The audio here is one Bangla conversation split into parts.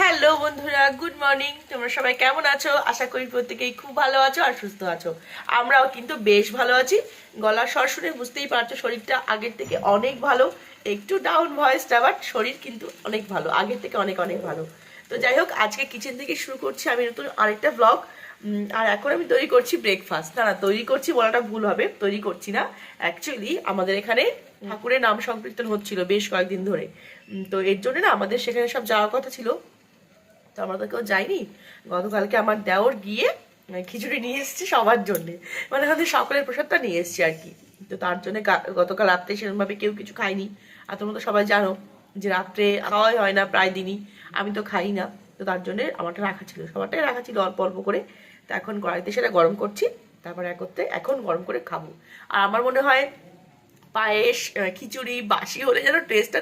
হ্যালো বন্ধুরা, গুড মর্নিং। তোমরা সবাই কেমন আছো? আশা করি প্রত্যেকেই খুব ভালো আছো আর সুস্থ আছো। আমরাও কিন্তু বেশ ভালো আছি। গলার স্বর শুনে বুঝতেই পারছ, শরীরটা আগের থেকে অনেক ভালো। একটু ডাউন ভয়েসটা বাট শরীর কিন্তু অনেক ভালো। আগের থেকে অনেক অনেক ভালো। তো যাই হোক, আজকে কিচেন থেকে শুরু করছি আমি নতুন আরেকটা ব্লগ আর এখন আমি তৈরি করছি ব্রেকফাস্ট না না, তৈরি করছি বলাটা ভুল হবে, তৈরি করছি না। অ্যাকচুয়ালি আমাদের এখানে ঠাকুরের নাম সংকীর্তন হচ্ছিল বেশ কয়েকদিন ধরে। তো এর জন্য না আমাদের সেখানে সব যাওয়ার কথা ছিল। তো আমরা তো কেউ যাইনি গতকালকে আমার দেওর গিয়ে খিচুড়ি নিয়ে এসেছি সবার জন্যে। মানে আমাদের সকলের প্রসাদটা নিয়ে এসেছি আর কি। তো তার জন্য গতকাল রাত্রে সেরকমভাবে কেউ কিছু খায়নি। আর তোমরা তো সবাই জানো যে রাত্রে খাওয়াই হয় না প্রায় দিনই। আমি তো খাই না। তো তার জন্য আমারটা রাখা ছিল। সবারটাই রাখা ছিল অল্প অল্প করে। তো এখন কড়াইতে সেটা গরম করছি। তারপরে এক করতে এখন গরম করে খাব। আর আমার মনে হয় পায়েস খিচুড়ি, বাসি হলে যেন টেস্টটা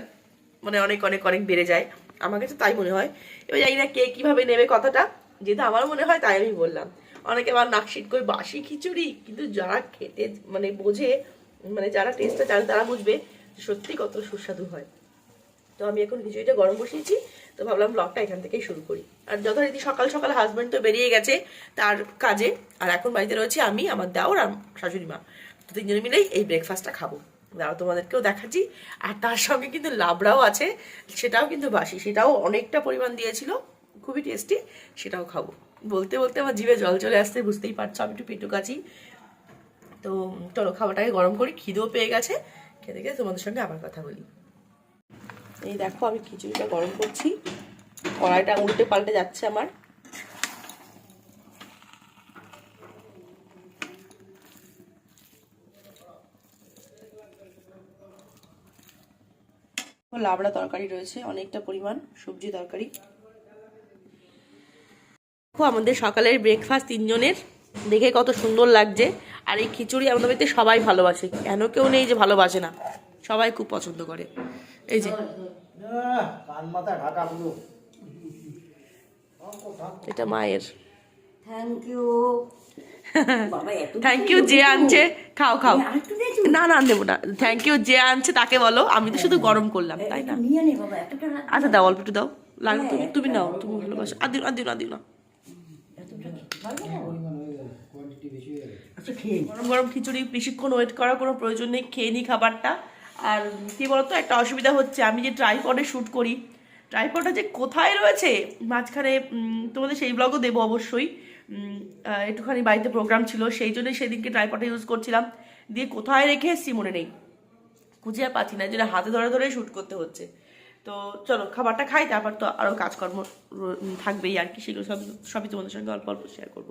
মানে অনেক অনেক অনেক বেড়ে যায়। আমার কাছে তাই মনে হয়। এবার জানি না কে কীভাবে নেবে কথাটা। যেহেতু আমার মনে হয়, তাই আমি বললাম। অনেকে আবার নাকশিট করে বাসি খিচুড়ি, কিন্তু যারা খেতে মানে বোঝে মানে যারা টেস্টটা জানে, তারা বুঝবে সত্যি কত সুস্বাদু হয়। তো আমি এখন খিচুড়িটা গরম বসিয়েছি, তো ভাবলাম ব্লগটা এখান থেকেই শুরু করি। আর যথারীতি সকাল সকাল হাজব্যান্ড তো বেরিয়ে গেছে তার কাজে, আর এখন বাড়িতে রয়েছে আমি, আমার দেওর আর শাশুড়ি মা। তো তিনজনে মিলেই এই ব্রেকফাস্টটা খাব। দাঁড়াও তোমাদেরকেও দেখাচ্ছি। আর তার সঙ্গে কিন্তু লাবড়াও আছে, সেটাও কিন্তু বাসি, সেটাও অনেকটা পরিমাণ দিয়েছিল, খুবই টেস্টি সেটাও খাব। বলতে বলতে আমার জিভে জল চলে আসতে বুঝতেই পারছ, আমি একটু পেটু কাছি তো চলো, খাবারটাকে গরম করি, খিদেও পেয়ে গেছে। খেতে খেতে তোমাদের সঙ্গে আবার কথা বলি। এই দেখো, আমি খিচুড়িটা গরম করছি। কড়াইটা উল্টে পাল্টে যাচ্ছে আমার। লাবড়া তরকারি রয়েছে, অনেকটা পরিমাণ সবজি তরকারি। দেখো আমাদের সকালের ব্রেকফাস্ট তিনজনের। দেখে কত সুন্দর লাগছে। আর এই খিচুড়ি আমাদের বাড়িতে সবাই ভালোবাসে। কেন কেউ নেই যে ভালোবাসে না। সবাই খুব পছন্দ করে। এই যে। এটা মায়ের। থ্যাংক ইউ থ্যাংক ইউ যে আনছে খাও খাও। না না দেবো না। থ্যাংক ইউ যে আনছে তাকে বলো। আমি তো শুধু গরম করলাম তাই না? আচ্ছা দাও অল্প একটু দাও। লাগবে তুমি তুমি নাও তুমি ভালোবাসো। আদিও আদিও আদিও না পারব না? কোয়ান্টিটি বেশি হয়ে আচ্ছা গরম গরম খিচুড়ি বেশিক্ষণ ওয়েট করার কোনো প্রয়োজন নেই খেয়ে নিই খাবারটা। আর কি বলতো একটা অসুবিধা হচ্ছে আমি যে ট্রাইপডে শ্যুট করি ট্রাইপডটা যে কোথায় রয়েছে? মাঝখানে তোমাদের সেই ব্লগও দেবো অবশ্যই। একটুখানি বাড়িতে প্রোগ্রাম ছিল, সেই জন্যই সেদিনকে ট্রাইপডটা ইউজ করছিলাম। দিয়ে কোথায় রেখে এসেছি মনে নেই। খুঁজে আর পাচ্ছি না জন্য হাতে ধরে ধরে শ্যুট করতে হচ্ছে। তো চলো, খাবারটা খাই, তারপর তো আরও কাজকর্ম থাকবেই আর কি, সেগুলো সব সবই তোমাদের সঙ্গে অল্প অল্প শেয়ার করব।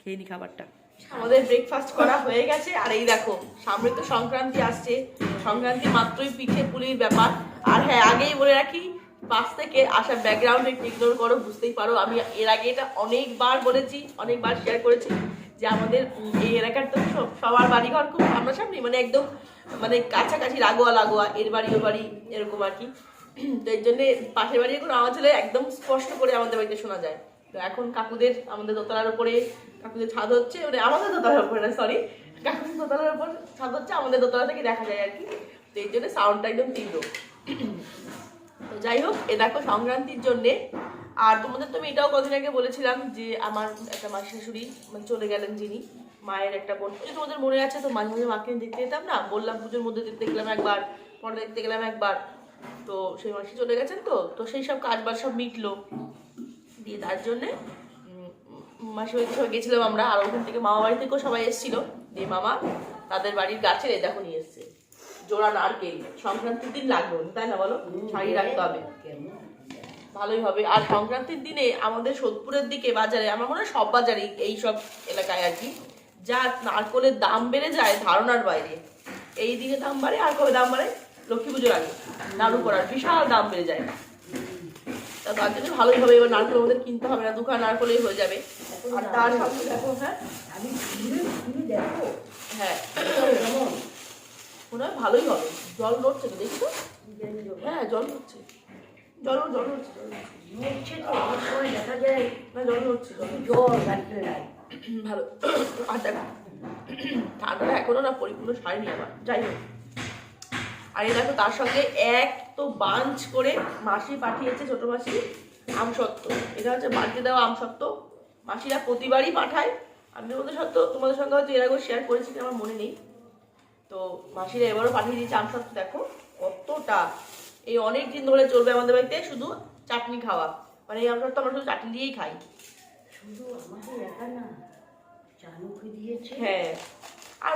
খেয়ে নি খাবারটা। আমাদের ব্রেকফাস্ট করা হয়ে গেছে, আর এই দেখো, সামনে তো সংক্রান্তি আসছে। সংক্রান্তি মাত্রই পিঠে পুলির ব্যাপার। আর হ্যাঁ আগেই বলে রাখি পাশ থেকে আসা ব্যাকগ্রাউন্ড ইগনোর করো, বুঝতেই পারো। আমি এর আগে এটা অনেকবার বলেছি, অনেকবার শেয়ার করেছি যে আমাদের এই এলাকার তো সব- সবার বাড়িঘর খুব সামনাসামনি মানে একদম মানে কাছাকাছি লাগোয়া লাগোয়া, এর বাড়ি ও বাড়ি, এরকম আর কি। তো এর জন্যে পাশের বাড়ি কোনো আওয়াজ হলে একদম স্পষ্ট করে আমাদের বাড়িতে শোনা যায়। তো এখন কাকুদের, আমাদের দোতলার উপরে কাকুদের ছাদ হচ্ছে মানে আমাদের দোতলার উপরে না সরি কাকুদের দোতলার উপর ছাদ হচ্ছে, আমাদের দোতলা থেকে দেখা যায় আর কি। তো এই জন্য সাউন্ডটা একদম তীব্র। তো যাই হোক, এ দেখো সংক্রান্তির জন্যে। আর তোমাদের তো আমি এটাও কদিন আগে বলেছিলাম যে আমার একটা মাসি শাশুড়ি মানে চলে গেলেন যিনি, মায়ের একটা বোন। যে তোমাদের মনে আছে তো মাঝে মাঝে মাকে দেখতে যেতাম না? বললাম পুজোর মধ্যে দেখতে গেলাম একবার, পরে দেখতে গেলাম একবার। তো সেই মাসি চলে গেছেন তো? তো সেই সব কাজ বাজ সব মিটলো। দিয়ে তার জন্যে মাসি বাড়িতে সবাই গেছিলাম আমরা। আর ওখান থেকে মামা বাড়ি থেকেও সবাই এসেছিল। দিয়ে মামা তাদের বাড়ির গাছের এ দেখো জোড়া নারকেল সংক্রান্তির দিন লাগবে তাই না বলো? শাড়ি রাখতে হবে। ভালোই হবে। আর সংক্রান্তির দিনে আমাদের সোদপুরের দিকে বাজারে আমার মনে হয় সব বাজারে এই সব এলাকায় আর কি যা নারকলের দাম বেড়ে যায় ধারণার বাইরে এই দিকে দাম বাড়ে আর কবে দাম বাড়ে? লক্ষ্মী পুজোর আগে। নাড়ু করার বিশাল দাম বেড়ে যায়। তা তার জন্য ভালোই হবে। এবার নারকেল আমাদের কিনতে হবে না দোকান নারকলেই হয়ে যাবে। আর তার সঙ্গে দেখো হ্যাঁ? হ্যাঁ? মনে হয় ভালোই হবে। জল নড়ছে তো দেখছ? হ্যাঁ জল নড়ছে। জল জল নড়ছে না জল নড়ছে জল ভালো। আর দেখো ঠান্ডাটা এখনও না পরিপূর্ণ সারেনি আমার। যাই হোক। আর এই দেখো তার সঙ্গে এক তো বাঞ্চ করে মাসি পাঠিয়েছে ছোট মাসি আমসত্ত্ব। এটা হচ্ছে বাড়িতে দেওয়া আমসত্ত্ব। মাসিরা প্রতিবারই পাঠায়। আমি তোমাদের সত্য তোমাদের সঙ্গে হয়তো এর আগে শেয়ার করেছি আমার মনে নেই। তো মাসিরা এবারও পাঠিয়ে দিয়েছে আমসত্ত্ব দেখো কতটা। এই অনেক দিন ধরে চলবে আমাদের বাড়িতে শুধু চাটনি খাওয়া। মানে এই আমসত্ত্ব আমরা শুধু চাটনি দিয়েই খাই। শুধু আমাদের একা না চানুকে দিয়েছে। হ্যাঁ। আর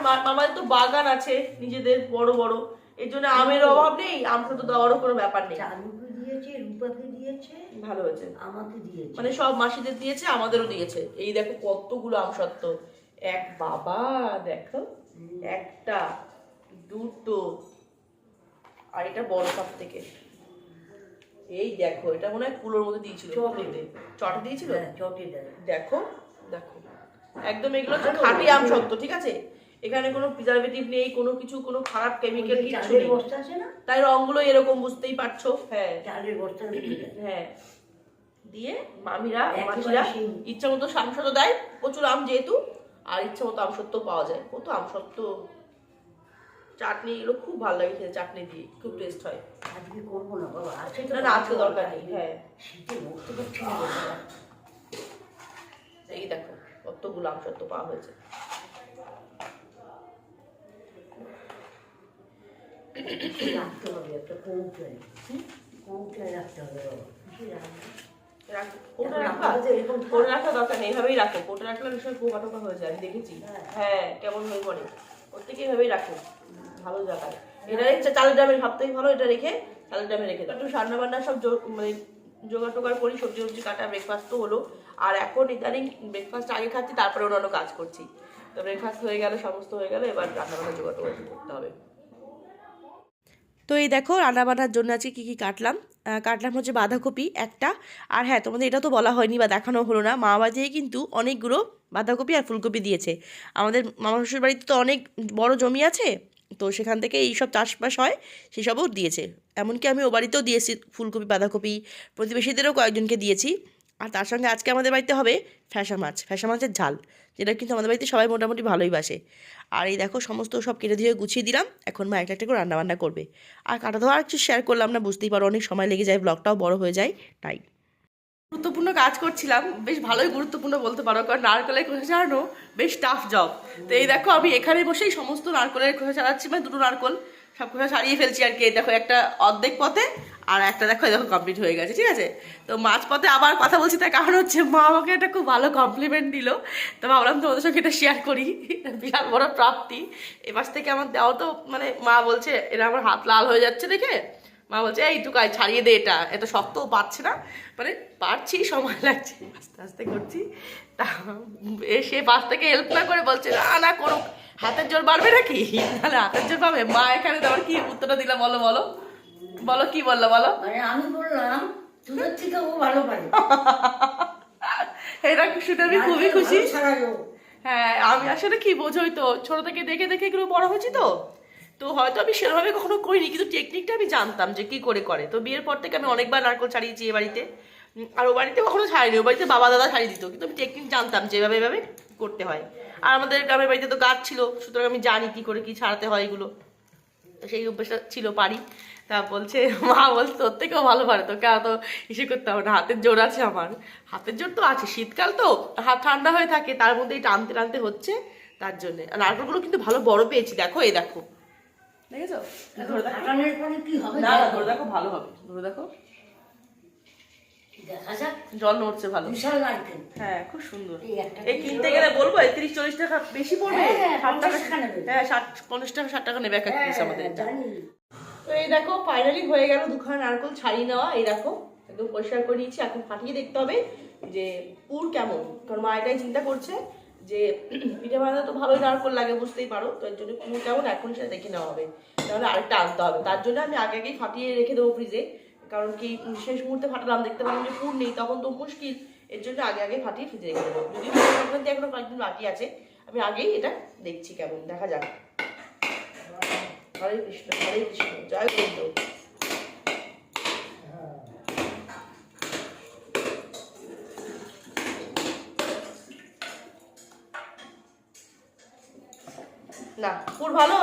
তো বাগান আছে নিজেদের বড় বড়। এর জন্য আমের অভাব নেই আমসত্ত্ব দেওয়ারও কোনো ব্যাপার নেই। চানুকে দিয়েছে রূপাকে দিয়েছে ভালো হয়েছে। আমাকে দিয়েছে। মানে সব মাসিদের দিয়েছে আমাদেরও দিয়েছে। এই দেখো কতগুলো আমসত্ত্ব এক বাবা দেখো। একটা দুটো আর এটা বড় সব থেকে। এই দেখো এটা মনে হয় কুলোর মধ্যে দিয়েছিল চটে। চটে দিয়েছিল? হ্যাঁ, চটে দেখো দেখো। একদম এগুলো হচ্ছে খাঁটি আম সত্য ঠিক আছে? এখানে কোনো প্রিজারভেটিভ নেই কোনো কিছু কোনো খারাপ কেমিক্যাল কিছু নেই। বস্তা আছে না? তাই রংগুলো এরকম বুঝতেই পারছ? হ্যাঁ। দিয়ে হ্যাঁ। দিয়ে মামিরা মাসিরা ইচ্ছা মতো আমসত্ব দেয়। প্রচুর আম যেহেতু আর ইচ্ছা মতো আমসত্ব পাওয়া যায়। কত আমসত্ব চাটনি এগুলো খুব ভালো লাগে খেতে চাটনি দিয়ে। খুব টেস্ট হয়। আজকে করব না বাবা তো না, আজকে দরকার নেই, হ্যাঁ। শীতে বসতে পারছি না। এই দেখো কতগুলো আমসত্ব পাওয়া হয়েছে। রাখতে হবে একটা কৌটায়। কৌটায় রাখতে হবে বাবা। রাখব? কোটা রাখা? দরকার নেই এভাবেই রাখো। কোটা রাখলে ভীষণ পোকা টোকা হয়ে যায় আমি দেখেছি। হ্যাঁ। হ্যাঁ কেমন হয়ে পড়ে। প্রত্যেকে এভাবেই রাখো। ভালো জায়গায়। এটা রেখে চালের ডামের ভাব থেকে ভালো এটা রেখে চালের ডামে রেখে একটু রান্না বান্না সব মানে জোগাড় টোগাড় করি সবজি সবজি কাটা ব্রেকফাস্ট তো হলো। আর এখন ইদানিং ব্রেকফাস্ট আগে খাচ্ছি তারপরে অন্যান্য কাজ করছি। তো ব্রেকফাস্ট হয়ে গেল সমস্ত হয়ে গেল এবার রান্না বান্না জোগাড় টোগাড় করতে হবে। তো এই দেখো রান্নাবান্নার জন্য আজকে কী কী কাটলাম? কাটলাম হচ্ছে বাঁধাকপি একটা। আর হ্যাঁ তোমাদের এটা তো বলা হয়নি বা দেখানো হলো না। মা বাজিয়ে কিন্তু অনেকগুলো বাঁধাকপি আর ফুলকপি দিয়েছে। আমাদের মামা শ্বশুর বাড়িতে তো অনেক বড় জমি আছে, তো সেখান থেকে এই সব চাষবাস হয় সেসবও দিয়েছে। এমনকি আমি ও বাড়িতেও দিয়েছি ফুলকপি, বাঁধাকপি। প্রতিবেশীদেরও কয়েকজনকে দিয়েছি। আর তার সঙ্গে আজকে আমাদের বাড়িতে হবে ফ্যাসা মাছ, ফ্যাসা মাছের ঝাল, যেটা কিন্তু আমাদের বাড়িতে সবাই মোটামুটি ভালোই বাসে। আর এই দেখো সমস্ত সব কেটে ধুয়ে গুছিয়ে দিলাম, এখন মা একটা একটা করে রান্নাবান্না করবে। আর কাটা ধোয়া আর কিছু শেয়ার করলাম না, বুঝতেই পারো অনেক সময় লেগে যায় ব্লগটাও বড় হয়ে যায়, তাই। গুরুত্বপূর্ণ কাজ করছিলাম, বেশ ভালোই গুরুত্বপূর্ণ বলতে পারো, কারণ নারকেলের খোসা ছাড়ানো বেশ টাফ জব তো এই দেখো আমি এখানে বসেই সমস্ত নারকেলের খোসা ছাড়াচ্ছি মানে দুটো নারকল সব খোসা ছাড়িয়ে ফেলছি আর কি। দেখো, একটা অর্ধেক পথে আর একটা দেখো দেখো কমপ্লিট হয়ে গেছে, ঠিক আছে? তো মাঝ পথে আবার কথা বলছি, তার কারণ হচ্ছে মা আমাকে একটা খুব ভালো কমপ্লিমেন্ট দিল। তো ভাবলাম তোমাদের সঙ্গে এটা শেয়ার করি। বিরাট বড় প্রাপ্তি। এবার থেকে আমার দেওয়া তো মানে মা বলছে এটা আমার হাত লাল হয়ে যাচ্ছে দেখে। মা বলছে, এই টুকাই ছাড়িয়ে দে এটা। এত শক্তও পাচ্ছে না। মানে পারছি, সময় লাগছে। আস্তে আস্তে করছি। তা সে পাশ থেকে হেল্প না করে বলছে, না না, করুক। হাতের জোর বাড়বে নাকি? তাহলে হাতের জোর পাবে মা এখানে তোমার কি উত্তরটা দিলা বলো বলো। বলো কি বলল বলো। মানে আমি বললাম তোদের থেকে ও ভালো পারে। এটা শুনে আমি খুবই খুশি। হ্যাঁ আমি আসলে কি বোঝোই তো ছোট থেকে দেখে দেখে এগুলো বড় হয়েছি তো। তো হয়তো আমি সেভাবে কখনো করিনি কিন্তু টেকনিকটা আমি জানতাম যে কি করে করে। তো বিয়ের পর থেকে আমি অনেকবার নারকল ছাড়িয়েছি এ বাড়িতে। আর ও বাড়িতে কখনো ছাড়িনি ও বাড়িতে বাবা দাদা ছাড়িয়ে দিত। কিন্তু আমি টেকনিক জানতাম যে এভাবে এভাবে করতে হয়। আর আমাদের গ্রামের বাড়িতে তো গাছ ছিল সুতরাং আমি জানি কি করে কি ছাড়াতে হয় এগুলো। সেই অভ্যাসটা ছিল পারি। তা বলছে মা বলছে তোর থেকেও ভালো পারে তোকে এত ইসে করতে হবে না হাতের জোর আছে আমার। হাতের জোর তো আছে শীতকাল তো হাত ঠান্ডা হয়ে থাকে তার মধ্যে মধ্যেই টানতে টানতে হচ্ছে তার জন্য। আর নারকেলগুলো কিন্তু ভালো বড় পেয়েছি দেখো এই দেখো। দেখেছ? ধরে দেখো ভালো হবে ধরে দেখো। দেখা যাক। জল নড়ছে ভালো। বিশাল নারকেল হ্যাঁ খুব সুন্দর। এই কিনতে গেলে বলব তিরিশ চল্লিশ টাকা বেশি পড়বে? হ্যাঁ, ষাট টাকা নেবে। হ্যাঁ ষাট পঞ্চাশ টাকা ষাট টাকা নেবে এক এক পিস আমাদের তো এই দেখো ফাইনালি হয়ে গেল দুখানা নারকল ছাড়িয়ে নেওয়া এই দেখো একদম পরিষ্কার করে নিয়েছি। এখন ফাটিয়ে দেখতে হবে যে পুর কেমন কারণ মা এটাই চিন্তা করছে যে পিঠে বানাতে তো ভালোই নারকল লাগে বুঝতেই পারো। তো এর জন্য পুর কেমন এখন সেটা দেখে নেওয়া হবে। তাহলে আরেকটা আনতে হবে। তার জন্য আমি আগে আগেই ফাটিয়ে রেখে দেবো ফ্রিজে কারণ কি শেষ মুহূর্তে ফাটালাম দেখতে পেলাম যে পুর নেই, তখন তো মুশকিল। এর জন্য আগে আগে ফাটিয়ে ফ্রিজে রেখে দেবো। যদি সংক্রান্তি এখনও কয়েকদিন বাকি আছে, আমি আগেই এটা দেখছি কেমন, দেখা যাক। হরে কৃষ্ণ হরে কৃষ্ণ, জয় গোবিন্দ। না পুর ভালো?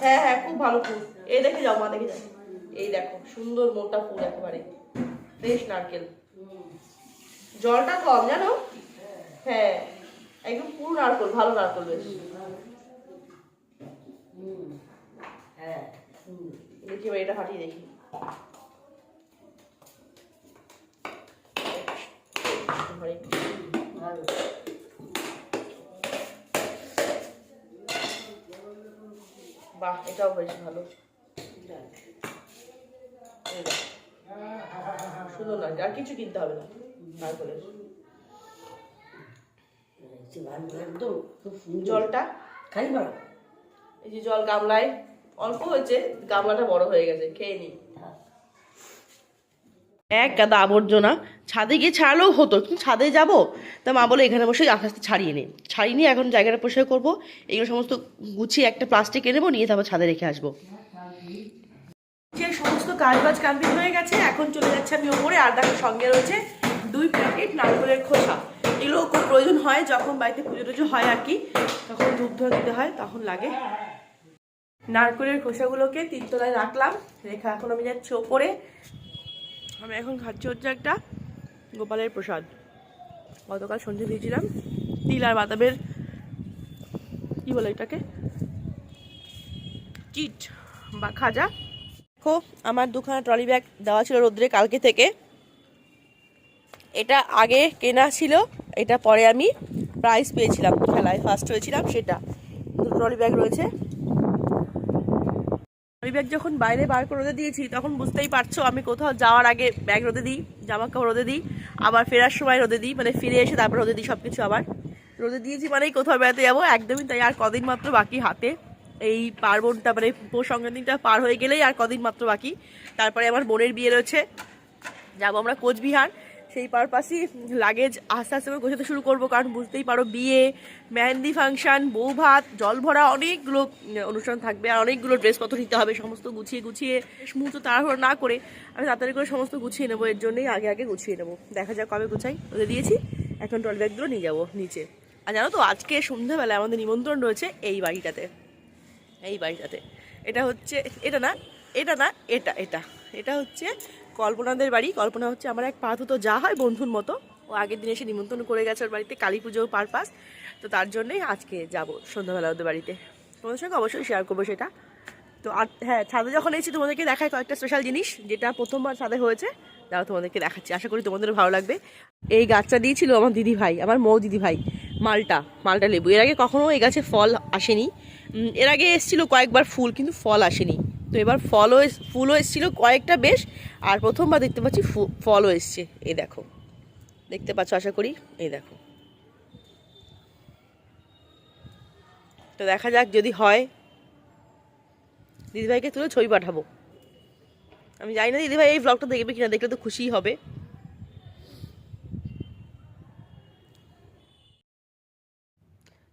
হ্যাঁ হ্যাঁ খুব ভালো পুর এই দেখে যাও, মা দেখে যাও। এই দেখো, সুন্দর মোটা পুর একেবারে ফ্রেশ নারকেল। জলটা কম, জানো? হ্যাঁ একদম পুরো নারকেল, ভালো নারকেল বেশ। দেখি এটা দেখি। বাহ, এটাও বেশ ভালো। এই দেখ। আর কিছু কিনতে হবে না। নারকেলের একদম খুব জলটা? খালি ভালো এই যে জল গামলায় অল্প হয়েছে গামলাটা বড় হয়ে গেছে খেয়ে নি। হ্যাঁ। এক গাদা আবর্জনা ছাদে গিয়ে ছাড়লেও হতো কিন্তু ছাদে যাব? তা মা বলে এখানে বসে আস্তে আস্তে ছাড়িয়ে নি। ছাড়িয়ে নিয়ে এখন জায়গাটা পরিষ্কার করব। এগুলো সমস্ত গুছিয়ে একটা প্লাস্টিক এনে নেব নিয়ে তারপর ছাদে রেখে আসব। সমস্ত কাজবাজ কমপ্লিট হয়ে গেছে। এখন চলে যাচ্ছে আমি ওপরে, আর দেখো সঙ্গে রয়েছে দুই প্যাকেট নারকেলের খোসা। এগুলো খুব প্রয়োজন হয়, যখন বাড়িতে পুজো টুজো হয় আর কি, তখন ধূপ দিতে হয়, তখন লাগে। নারকেলের খোসাগুলোকে তিনতলায় রাখলাম, রেখা এখন আমি যাচ্ছি ওপরে। আমি এখন খাচ্ছি হচ্ছে একটা গোপালের প্রসাদ। গতকাল সন্ধ্যে দিয়েছিলাম, তিল আর বাতাবের কি বলে এটাকে চিট বা খাজা। দেখো, আমার দুখানা ট্রলি ব্যাগ দেওয়া ছিল রোদ্রে কালকে থেকে। এটা আগে কেনা ছিল, এটা পরে আমি প্রাইজ পেয়েছিলাম খেলায় ফার্স্ট হয়েছিলাম সেটা। দু ট্রলি ব্যাগ রয়েছে। ট্রলি ব্যাগ যখন বাইরে বার করে রোদে দিয়েছি, তখন বুঝতেই পারছ আমি কোথাও যাওয়ার আগে ব্যাগ রোদে দিই জামা কাপড় রোদে দিই, আবার ফেরার সময় রোদে দিই মানে ফিরে এসে তারপর রোদে দিই সব কিছু আবার। রোদে দিয়েছি মানেই কোথাও বেড়াতে যাব, একদমই তাই, আর কদিন মাত্র বাকি হাতে। এই পার্বণটা মানে পৌষ সংক্রান্তিটা পার হয়ে গেলেই আর কদিন মাত্র বাকি। তারপরে আমার বোনের বিয়ে রয়েছে। যাব আমরা কোচবিহার। সেই পারপাসই লাগেজ আস্তে আস্তে করে গোছাতে শুরু করব, কারণ বুঝতেই পারো বিয়ে, মেহেন্দি ফাংশন, বউ ভাত, জল ভরা, অনেকগুলো অনুষ্ঠান থাকবে আর অনেকগুলো ড্রেসপত্র নিতে হবে, সমস্ত গুছিয়ে গুছিয়ে মুহূর্ত তাড়াহুড়ো না করে আমি তাড়াতাড়ি করে সমস্ত গুছিয়ে নেব, এর জন্যই আগে আগে গুছিয়ে নেব। দেখা যাক কবে গুছাই, ওদের দিয়েছি। এখন ট্রলি ব্যাগগুলো নিয়ে যাব নিচে। আর জানো তো, আজকে সন্ধ্যাবেলায় আমাদের নিমন্ত্রণ রয়েছে এই বাড়িটাতে। এই বাড়িটাতে। এটা হচ্ছে, এটা না এটা না, এটা এটা। এটা হচ্ছে কল্পনাদের বাড়ি। কল্পনা হচ্ছে আমার এক পাথু তো যা হয় বন্ধুর মতো। ও আগের দিন এসে নিমন্ত্রণ করে গেছে ওর বাড়িতে কালী পুজো পারপাস। তো তার জন্যই আজকে যাব সন্ধ্যাবেলা ওদের বাড়িতে। তোমাদের সঙ্গে অবশ্যই শেয়ার করব সেটা। তো আর হ্যাঁ ছাদে যখন এসেছি তোমাদেরকে দেখায় কয়েকটা স্পেশাল জিনিস, যেটা প্রথমবার ছাদে হয়েছে, তাও তোমাদেরকে দেখাচ্ছি। আশা করি তোমাদের ভালো লাগবে। এই গাছটা দিয়েছিল আমার দিদি ভাই আমার মৌ দিদি ভাই মালটা মালটা লেবু। এর আগে কখনো এই গাছে ফল আসেনি। এর আগে এসেছিল কয়েকবার ফুল, কিন্তু ফল আসেনি। তো এবার ফলও ফুলও এসেছিল কয়েকটা বেশ, আর প্রথমবার দেখতে পাচ্ছি ফলও এসছে। এই দেখো, দেখতে পাচ্ছ, আশা করি? এই দেখো। তো দেখা যাক যদি হয়। দিদিভাইকে তুলে ছবি পাঠাবো। আমি জানি না দিদিভাই এই ব্লগটা দেখবে কিনা, দেখলে তো খুশিই হবে।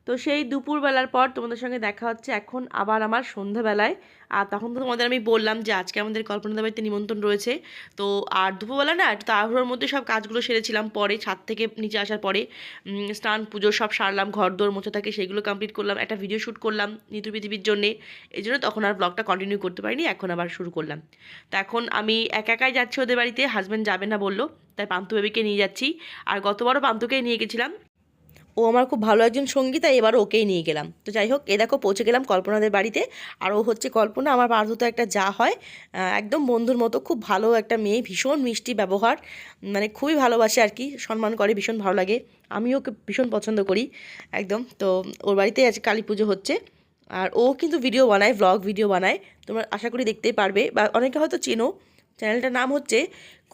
তো সেই দুপুরবেলার পর তোমাদের সঙ্গে দেখা হচ্ছে এখন আবার আমার সন্ধ্যাবেলায়। আর তখন তো তোমাদের আমি বললাম যে আজকে আমাদের কল্পনা বাড়িতে নিমন্ত্রণ রয়েছে। তো আর দুপুরবেলা না একটু তাড়াহুড়োর মধ্যে সব কাজগুলো সেরেছিলাম, পরে ছাদ থেকে নিচে আসার পরে স্নান, পুজো সব সারলাম ঘর দোর মোছা থাকে সেগুলো কমপ্লিট করলাম, একটা ভিডিও শ্যুট করলাম নিতু পৃথিবীর জন্যে। এই জন্য তখন আর ব্লগটা কন্টিনিউ করতে পারিনি, এখন আবার শুরু করলাম। তো এখন আমি একা একাই যাচ্ছি ওদের বাড়িতে হাজব্যান্ড যাবে না বলল, তাই পান্তু বেবিকে নিয়ে যাচ্ছি। আর গতবারও পান্তুকেই নিয়ে গেছিলাম ও আমার খুব ভালো একজন সঙ্গী, তাই এবার ওকেই নিয়ে গেলাম। তো যাই হোক, এ দেখো পৌঁছে গেলাম কল্পনাদের বাড়িতে। আর ও হচ্ছে কল্পনা, আমার পার্থ একটা যা হয়। একদম বন্ধুর মতো, খুব ভালো একটা মেয়ে, ভীষণ মিষ্টি ব্যবহার মানে খুবই ভালোবাসে আর কি, সম্মান করে, ভীষণ ভালো লাগে। আমিও ওকে ভীষণ পছন্দ করি, একদম। তো ওর বাড়িতে আজ কালী পুজো হচ্ছে। আর ও কিন্তু ভিডিও বানায় ভ্লগ ভিডিও বানায়। তোমরা আশা করি দেখতেই পারবে, বা অনেকে হয়তো চেনো চ্যানেলটার নাম হচ্ছে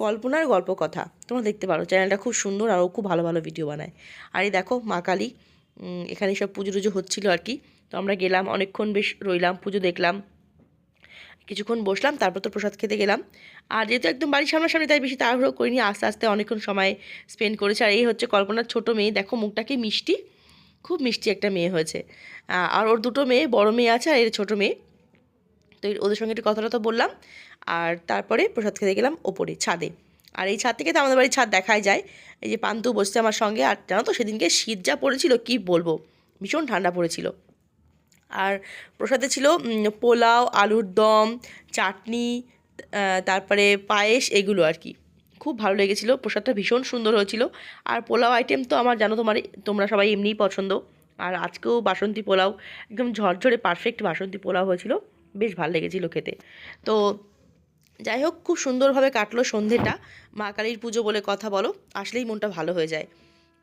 কল্পনার গল্প কথা তোমরা দেখতে পারো চ্যানেলটা খুব সুন্দর আর ও খুব ভালো ভালো ভিডিও বানায়। আর এই দেখো, মা কালী এখানে সব পুজো টুজো হচ্ছিল আর কি। তো আমরা গেলাম, অনেকক্ষণ বেশ রইলাম, পুজো দেখলাম। কিছুক্ষণ বসলাম, তারপর তো প্রসাদ খেতে গেলাম। আর যেহেতু একদম বাড়ির সামনাসামনি, তাই বেশি তাড়াহুড়ো করিনি, আস্তে আস্তে অনেকক্ষণ সময় স্পেন্ড করেছে। আর এই হচ্ছে কল্পনার ছোট মেয়ে। দেখো, মুখটা কি মিষ্টি, খুব মিষ্টি একটা মেয়ে হয়েছে। আর ওর দুটো মেয়ে, বড় মেয়ে আছে আর এর ছোটো মেয়ে। তো ওদের সঙ্গে একটু কথাটা বললাম। আর তারপরে প্রসাদ খেতে গেলাম ওপরে ছাদে। আর এই ছাদ থেকে তো আমাদের বাড়ির ছাদ দেখাই যায়। এই যে পান্তু বসছে আমার সঙ্গে। আর জানো তো সেদিনকে শীত যা পড়েছিল, কি বলব? ভীষণ ঠান্ডা পড়েছিল। আর প্রসাদে ছিল পোলাও, আলুর দম, চাটনি তারপরে পায়েস, এগুলো আর কি। খুব ভালো লেগেছিলো। প্রসাদটা ভীষণ সুন্দর হয়েছিল। আর পোলাও আইটেম তো আমার জানো তোমার, তোমরা সবাই এমনিই পছন্দ। আর আজকেও বাসন্তী পোলাও, একদম ঝরঝরে পারফেক্ট বাসন্তী পোলাও হয়েছিল। বেশ ভালো লেগেছিলো খেতে। তো যাই হোক খুব সুন্দরভাবে কাটলো সন্ধেটা। মা কালীর পুজো বলে কথা বলো, আসলেই মনটা ভালো হয়ে যায়।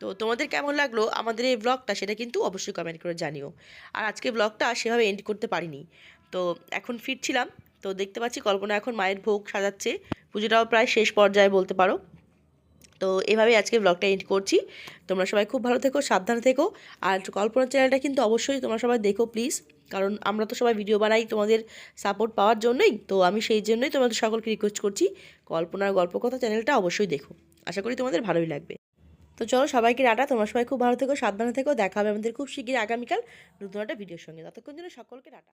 তো তোমাদের কেমন লাগল আমাদের এই ব্লগটা সেটা কিন্তু অবশ্যই কমেন্ট করে জানিও। আর আজকে ব্লগটা সেভাবে এন্ড করতে পারিনি। তো এখন ফিরছিলাম, তো দেখতে পাচ্ছি কল্পনা এখন মায়ের ভোগ সাজাচ্ছে। পুজোটাও প্রায় শেষ পর্যায়ে বলতে পারো। তো এভাবেই আজকে ব্লগটা এন্ড করছি। তোমরা সবাই খুব ভালো থেকো, সাবধানে থেকো। আর কল্পনার চ্যানেলটা কিন্তু অবশ্যই তোমরা সবাই দেখো প্লিজ কারণ আমরা তো সবাই ভিডিও বানাই তোমাদের সাপোর্ট পাওয়ার জন্যই, তো আমি সেই জন্যই তোমাদের সকলকে রিকোয়েস্ট করছি, কল্পনার গল্প কথা চ্যানেলটা অবশ্যই দেখো। আশা করি তোমাদের ভালোই লাগবে। তো চলো সবাইকে টাটা, তোমার সবাই খুব ভালো থেকো, সাবধানে থেকো, দেখা হবে আমাদের খুব শীঘ্রই আগামীকাল নতুন একটা ভিডিওর সঙ্গে। ততক্ষণ জন্য সকলকে টাটা।